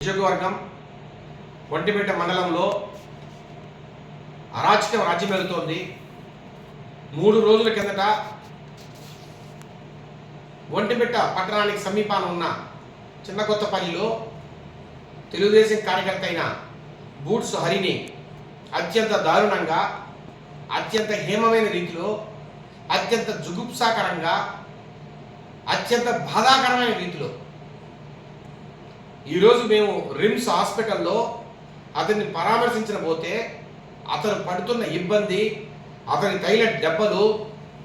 నియోజకవర్గం ఒంటిపేట మండలంలో అరాచకం రాజ్యం వెళుతోంది మూడు రోజుల కిందట ఒంటిపేట పట్టణానికి సమీపాన ఉన్న చిన్న కొత్తపల్లిలో తెలుగుదేశం కార్యకర్త అయిన బూట్స్ హరిని అత్యంత దారుణంగా అత్యంత హేమమైన రీతిలో అత్యంత జుగుప్సాకరంగా అత్యంత బాధాకరమైన రీతిలో ఈరోజు మేము రిమ్స్ హాస్పిటల్లో అతన్ని పరామర్శించిన పోతే అతను పడుతున్న ఇబ్బంది అతని తైల దెబ్బలు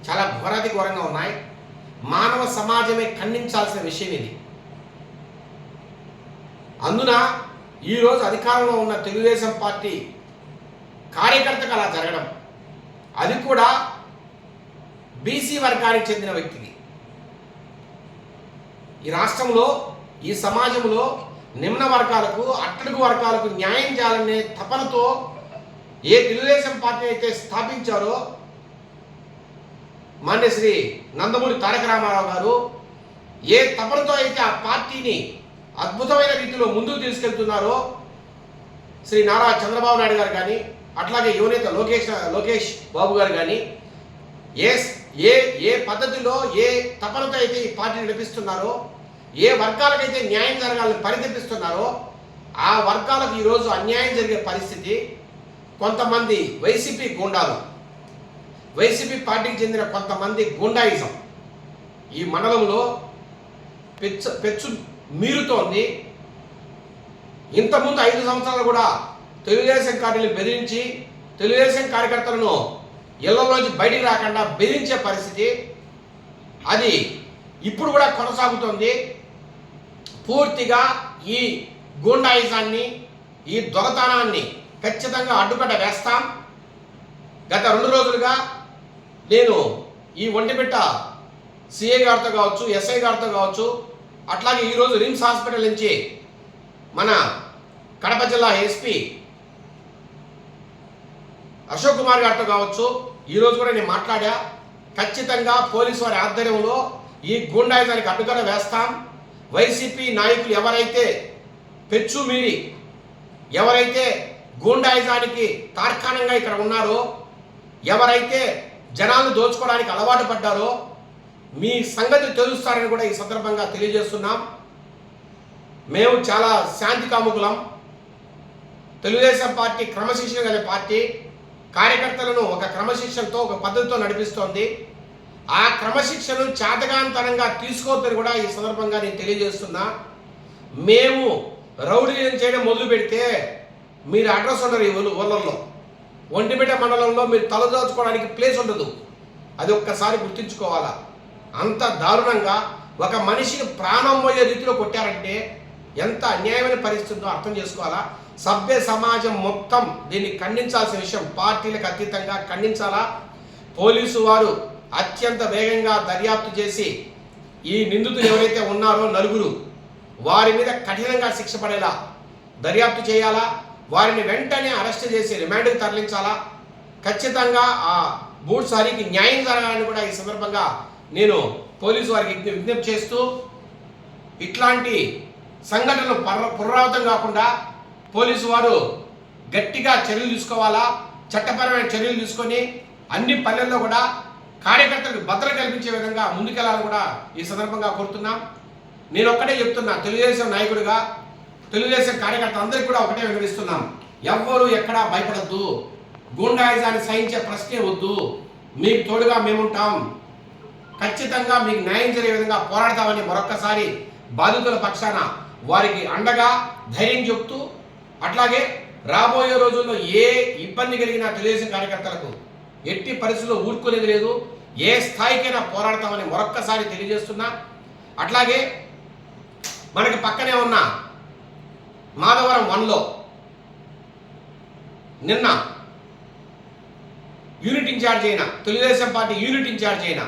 చాలా ఘోరాతి ఘోరంగా ఉన్నాయి. మానవ సమాజమే ఖండించాల్సిన విషయం ఇది. అందున ఈరోజు అధికారంలో ఉన్న తెలుగుదేశం పార్టీ కార్యకర్తకు అలా జరగడం అది కూడా బీసీ వర్గానికి చెందిన వ్యక్తికి. ఈ రాష్ట్రంలో ఈ సమాజంలో నిమ్న వర్గాలకు అట్టడుగు వర్గాలకు న్యాయం చేయాలనే తపనతో ఏ తెలుగుదేశం పార్టీ అయితే స్థాపించారో మాన్య శ్రీ నందమూరి తారక రామారావు గారు ఏ తపనతో అయితే ఆ పార్టీని అద్భుతమైన రీతిలో ముందుకు తీసుకెళ్తున్నారో శ్రీ నారా చంద్రబాబు నాయుడు గారు కానీ అట్లాగే యువనేత లోకేష్ లోకేష్ బాబు గారు కానీ ఏ ఏ ఏ పద్ధతిలో ఏ తపనతో అయితే ఈ పార్టీని నడిపిస్తున్నారో ఏ వర్గాలకైతే న్యాయం జరగాలని పరితపిస్తున్నారో ఆ వర్గాలకు ఈరోజు అన్యాయం జరిగే పరిస్థితి కొంతమంది వైసీపీ గుండాలు వైసీపీ పార్టీకి చెందిన కొంతమంది గుండాయిజం ఈ మండలంలో పెచ్చు పెచ్చు మీరుతోంది. ఇంతకుముందు ఐదు సంవత్సరాలు కూడా తెలుగుదేశం పార్టీని బెదిరించి తెలుగుదేశం కార్యకర్తలను ఇళ్ళలోంచి బయటికి రాకుండా బెదిరించే పరిస్థితి. అది ఇప్పుడు కూడా కొనసాగుతోంది. పూర్తిగా ఈ గూండాయిజాన్ని ఈ దొరతనాన్ని ఖచ్చితంగా అడ్డుకట్ట వేస్తాం. గత రెండు రోజులుగా నేను ఈ ఒంటిబిట్ట సిఏ గారితో కావచ్చు ఎస్ఐ గారితో కావచ్చు అట్లాగే ఈరోజు రిమ్స్ హాస్పిటల్ నుంచి మన కడప జిల్లా ఎస్పీ అశోక్ కుమార్ గారితో కావచ్చు ఈరోజు కూడా నేను మాట్లాడా. ఖచ్చితంగా పోలీసు వారి ఆధ్వర్యంలో ఈ గూండాయిజానికి అడ్డుకట్ట వేస్తాం. వైసీపీ నాయకులు ఎవరైతే పెచ్చు మీరి ఎవరైతే గూండాయిజానికి తార్కాణంగా ఇక్కడ ఉన్నారో ఎవరైతే జనాలను దోచుకోవడానికి అలవాటు పడ్డారో మీ సంగతి తెలుస్తారని కూడా ఈ సందర్భంగా తెలియజేస్తున్నాం. మేము చాలా శాంతి కాముకులం. తెలుగుదేశం పార్టీ క్రమశిక్షణ గల పార్టీ. కార్యకర్తలను ఒక క్రమశిక్షణతో ఒక పద్ధతితో నడిపిస్తోంది. ఆ క్రమశిక్షను చాతగాంతనంగా తీసుకోవద్దని కూడా ఈ సందర్భంగా నేను తెలియజేస్తున్నా. మేము రౌడీలను చేయడం మొదలు పెడితే మీరు అడ్రస్ ఉండరు ఈ ఊళ్ళల్లో ఒంటిమిట మండలంలో మీరు తలదాచుకోవడానికి ప్లేస్ ఉండదు. అది ఒక్కసారి గుర్తుంచుకోవాలా. అంత దారుణంగా ఒక మనిషిని ప్రాణం పోయే రీతిలో కొట్టారంటే ఎంత అన్యాయమైన పరిస్థితుందో అర్థం చేసుకోవాలా. సభ్య సమాజం మొత్తం దీన్ని ఖండించాల్సిన విషయం పార్టీలకు అతీతంగా ఖండించాలా. పోలీసు వారు అత్యంత వేగంగా దర్యాప్తు చేసి ఈ నిందితులు ఎవరైతే ఉన్నారో నలుగురు వారి మీద కఠినంగా శిక్ష పడేలా దర్యాప్తు చేయాలా? వారిని వెంటనే అరెస్ట్ చేసి రిమాండ్కి తరలించాలా? ఖచ్చితంగా ఆ బూట్ సారికి న్యాయం జరగాలని కూడా ఈ సందర్భంగా నేను పోలీసు వారికి విజ్ఞప్తి చేస్తూ ఇట్లాంటి సంఘటనలు పునరావృతం కాకుండా పోలీసు వారు గట్టిగా చర్యలు తీసుకోవాలా? చట్టపరమైన చర్యలు తీసుకొని అన్ని పల్లెల్లో కూడా కార్యకర్తలకు భద్రత కల్పించే విధంగా ముందుకెళ్ళాలని కూడా ఈ సందర్భంగా కోరుతున్నాం. నేను ఒక్కటే చెప్తున్నా తెలుగుదేశం నాయకుడిగా తెలుగుదేశం కార్యకర్త అందరికీ కూడా ఒకటే వివరిస్తున్నాం ఎవ్వరూ ఎక్కడా భయపడద్దు. గూండాయిజాన్ని సహించే ప్రశ్నే వద్దు. మీకు తోడుగా మేముంటాం. ఖచ్చితంగా మీకు న్యాయం జరిగే విధంగా పోరాడతామని మరొక్కసారి బాధితుల పక్షాన వారికి అండగా ధైర్యం చెప్తూ అట్లాగే రాబోయే రోజుల్లో ఏ ఇబ్బంది కలిగిన తెలుగుదేశం కార్యకర్తలకు ఎట్టి పరిస్థితుల్లో ఊరుకునేది లేదు. ఏ స్థాయికైనా పోరాడతామని మరొక్కసారి తెలియజేస్తున్నా. అట్లాగే మనకి పక్కనే ఉన్న మాధవరం వన్లో నిన్న యూనిట్ ఇన్ఛార్జ్ అయిన తెలుగుదేశం పార్టీ యూనిట్ ఇన్ఛార్జ్ అయిన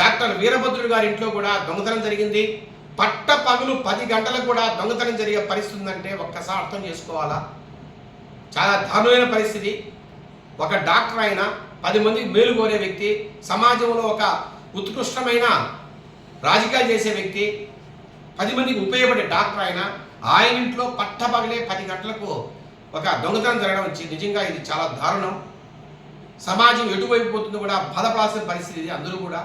డాక్టర్ వీరభద్రుడు గారి ఇంట్లో కూడా దొంగతనం జరిగింది. పట్ట పగులు పది గంటలకు కూడా దొంగతనం జరిగే పరిస్థితి ఉందంటే ఒక్కసారి అర్థం చేసుకోవాలా? చాలా దారుణమైన పరిస్థితి. ఒక డాక్టర్ అయినా పది మందికి మేలు కోరే వ్యక్తి సమాజంలో ఒక ఉత్కృష్టమైన రాజకీయాలు చేసే వ్యక్తి పది మందికి ఉపయోగపడే డాక్టర్ ఆయన ఆయన ఇంట్లో పట్టపగలే పది గంటలకు ఒక దొంగతనం జరగడం వచ్చి నిజంగా ఇది చాలా దారుణం. సమాజం ఎటువైపు పోతుందో కూడా బాధపడాల్సిన పరిస్థితి ఇది అందరూ కూడా.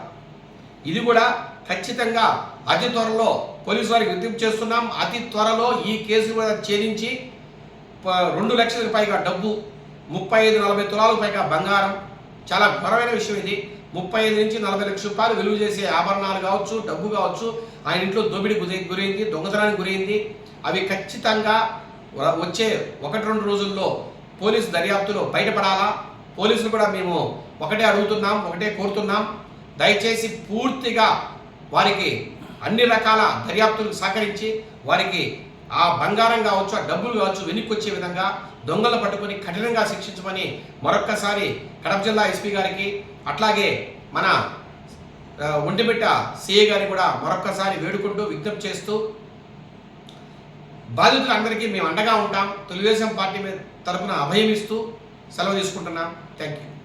ఇది కూడా ఖచ్చితంగా అతి త్వరలో పోలీసు వారికి విజ్ఞప్తి చేస్తున్నాం. అతి త్వరలో ఈ కేసు కూడా ఛేదించి ప- రెండు లక్షలకు పైగా డబ్బు ముప్పై ఐదు నలభై తులాలకు పైగా బంగారం చాలా ఘోరమైన విషయం ఇది. ముప్పై ఐదు నుంచి నలభై లక్షల రూపాయలు విలువ చేసే ఆభరణాలు కావచ్చు డబ్బు కావచ్చు ఆయన ఇంట్లో దోపిడీ గురైంది దొంగతనానికి గురైంది. అవి ఖచ్చితంగా వచ్చే ఒకటి రెండు రోజుల్లో పోలీసు దర్యాప్తులో బయటపడాలా? పోలీసులు కూడా మేము ఒకటే అడుగుతున్నాం ఒకటే కోరుతున్నాం. దయచేసి పూర్తిగా వారికి అన్ని రకాల దర్యాప్తులకు సహకరించి వారికి ఆ బంగారం కావచ్చు ఆ డబ్బులు కావచ్చు వెనక్కి వచ్చే విధంగా దొంగలు పట్టుకొని కఠినంగా శిక్షించమని మరొక్కసారి కడప జిల్లా ఎస్పీ గారికి అట్లాగే మన ఒంటిబిట్ట సీఏ సిఏ గారిని కూడా మరొక్కసారి వేడుకుంటూ విజ్ఞప్తి చేస్తూ బాధితులందరికీ మేము అండగా ఉంటాం. తెలుగుదేశం పార్టీ మీద తరపున అభయం ఇస్తూ సెలవు తీసుకుంటున్నాం. Thank you